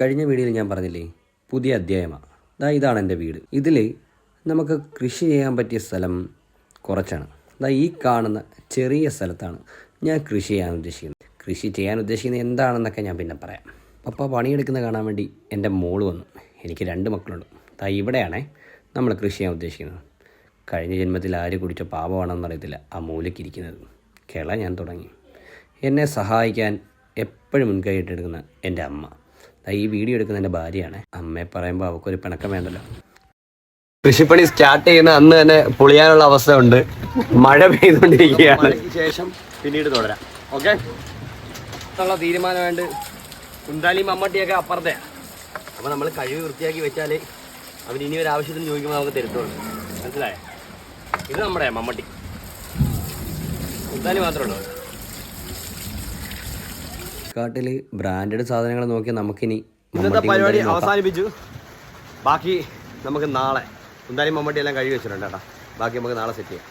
കഴിഞ്ഞ വീഡിയോയിൽ ഞാൻ പറഞ്ഞില്ലേ പുതിയ അധ്യായമാണ് ദാ ഇതാണ് എന്റെ വീട്. ഇതിൽ നമുക്ക് കൃഷി ചെയ്യാൻ പറ്റിയ സ്ഥലം കുറച്ചാണ്. ദാ ഈ കാണുന്ന ചെറിയ സ്ഥലത്താണ് ഞാൻ കൃഷി ചെയ്യാൻ ഉദ്ദേശിക്കുന്നത്. കൃഷി ചെയ്യാൻ ഉദ്ദേശിക്കുന്നത് എന്താണെന്നൊക്കെ ഞാൻ പിന്നെ പറയാം. പപ്പ പണിയെടുക്കുന്ന കാണാൻ വേണ്ടി എന്റെ മോൾ വന്നു. എനിക്ക് രണ്ട് മക്കളുണ്ട്. ദാ ഇവിടെയാണേ നമ്മൾ കൃഷി ചെയ്യാൻ ഉദ്ദേശിക്കുന്നത്. കഴിഞ്ഞ ജന്മത്തിൽ ആര് കുടിച്ച പാപമാണെന്ന് അറിയത്തില്ല. ആ മൂലയ്ക്കിരിക്കുന്നത് കിള ഞാൻ തുടങ്ങി. എന്നെ സഹായിക്കാൻ എപ്പോഴും മുൻകൈ ഇട്ടെടുക്കുന്ന എന്റെ അമ്മ. ഈ വീഡിയോ എടുക്കുന്ന എന്റെ ഭാര്യയാണ്. അമ്മയെ പറയുമ്പോൾ അവൾക്കൊരു പിണക്കം വേണ്ടല്ലോ. കൃഷിപ്പണി സ്റ്റാർട്ട് ചെയ്യുന്ന അന്ന് തന്നെ പൊളിയാനുള്ള അവസ്ഥ ഉണ്ട്. മഴ പെയ്തുകൊണ്ടിരിക്കുകയാണ്. ശേഷം പിന്നീട് തുടരാം. ഓക്കെ ഉള്ള തീരുമാനമായിട്ട് കുന്താലി മമ്മട്ടിയൊക്കെ അപ്പുറത്തെ. അപ്പോൾ നമ്മൾ കഴിവ് വൃത്തിയാക്കി വെച്ചാൽ അവർ ഇനി ഒരു ആവശ്യത്തിന് ചോദിക്കുമ്പോൾ നമുക്ക് തരുത്തുള്ളൂ മനസ്സിലായോ? ഇത് നമ്മുടെ മമ്മട്ടി. കുന്താലി മാത്രമേ ഉള്ളൂ. കാട്ടിൽ ബ്രാൻഡഡ് സാധനങ്ങൾ നോക്കി നമുക്കിനി ഇന്നത്തെ പരിപാടി അവസാനിപ്പിച്ചു. ബാക്കി നമുക്ക് നാളെ. എന്തായാലും മമ്മട്ടി എല്ലാം കഴുകി വെച്ചിട്ടുണ്ട് കേട്ടോ. ബാക്കി നമുക്ക് നാളെ സെറ്റ് ചെയ്യാം.